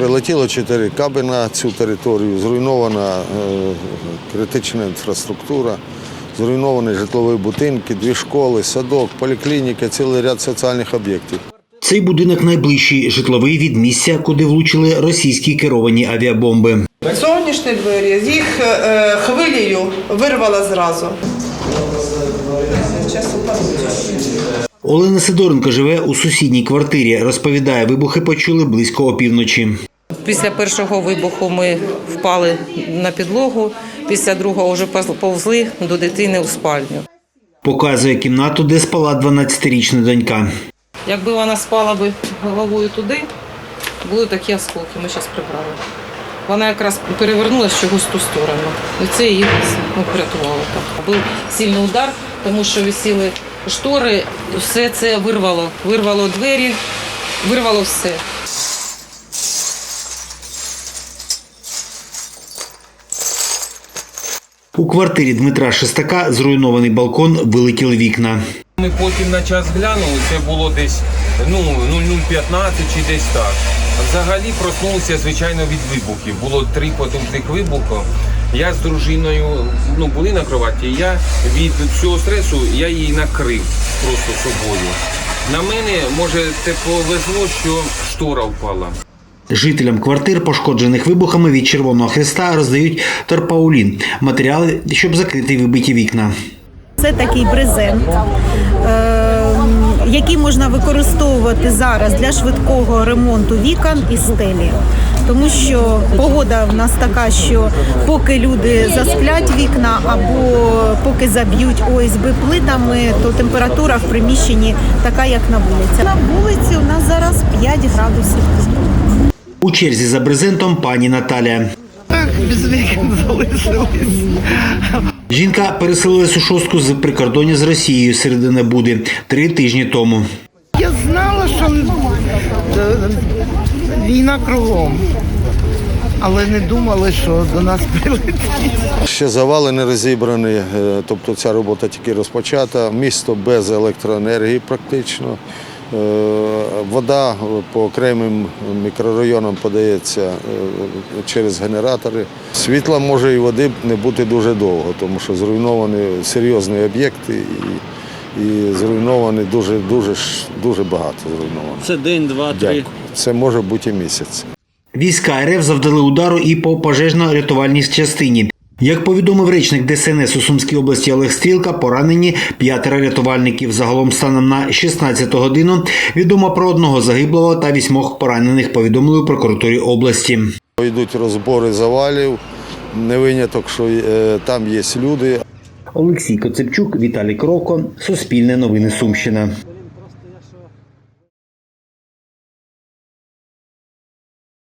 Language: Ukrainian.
Прилетіло чотири каби на цю територію, зруйнована е, критична інфраструктура, зруйновані житлові будинки, дві школи, садок, поліклініка, цілий ряд соціальних об'єктів. Цей будинок найближчий житловий від місця, куди влучили російські керовані авіабомби. Зовнішні двері, їх е, хвилею вирвала зразу. Олена Сидоренко живе у сусідній квартирі. Розповідає, вибухи почули близько опівночі. Після першого вибуху ми впали на підлогу, після другого вже повзли до дитини у спальню. Показує кімнату, де спала 12-річна донька. Якби вона спала би головою туди, були такі осколки, ми зараз прибрали. Вона якраз перевернулася чогось ту сторону. І це її ну, врятувало. Так. Був сильний удар, тому що висіли штори, все це вирвало. Вирвало двері, вирвало все. У квартирі Дмитра Шестака зруйнований балкон, вилетіли вікна. Ми потім на час глянули, це було десь ну 0015 чи десь так. Взагалі проснулися, звичайно, від вибухів. Було три потужних вибухи. Я з дружиною ну, були на кроваті, я від цього стресу я її накрив просто собою. На мене, може, це повезло, що штора впала. Жителям квартир, пошкоджених вибухами від Червоного Хреста, роздають торпаулін – матеріали, щоб закрити вибиті вікна. Це такий брезент, е, який можна використовувати зараз для швидкого ремонту вікон і стелі. Тому що погода в нас така, що поки люди засплять вікна або поки заб'ють ОСБ плитами, то температура в приміщенні така, як на вулиці. На вулиці у нас зараз 5 градусів. У черзі за брезентом пані Наталія. без вікон залишились. Жінка переселилась у шостку з прикордоння з Росією середини Буди три тижні тому. Я знала, що е, війна кругом, але не думали, що до нас прилетить. Ще завали не розібрані, е, тобто ця робота тільки розпочата. Місто без електроенергії практично. Вода по окремим мікрорайонам подається е, через генератори. Світла може і води не бути дуже довго, тому що зруйновані серйозні об'єкти і, і зруйновані дуже, дуже, дуже багато зруйновано. Це день, два, три. Дякую. Це може бути і місяць. Війська РФ завдали удару і по пожежно-рятувальній частині. Як повідомив речник ДСНС у Сумській області Олег Стрілка, поранені п'ятеро рятувальників. Загалом станом на 16 годину відомо про одного загиблого та вісьмох поранених. Повідомили у прокуратурі області. Йдуть розбори завалів, не виняток, що е, там є люди, Олексій Коцепчук, Віталій Кроко, Суспільне новини Сумщина.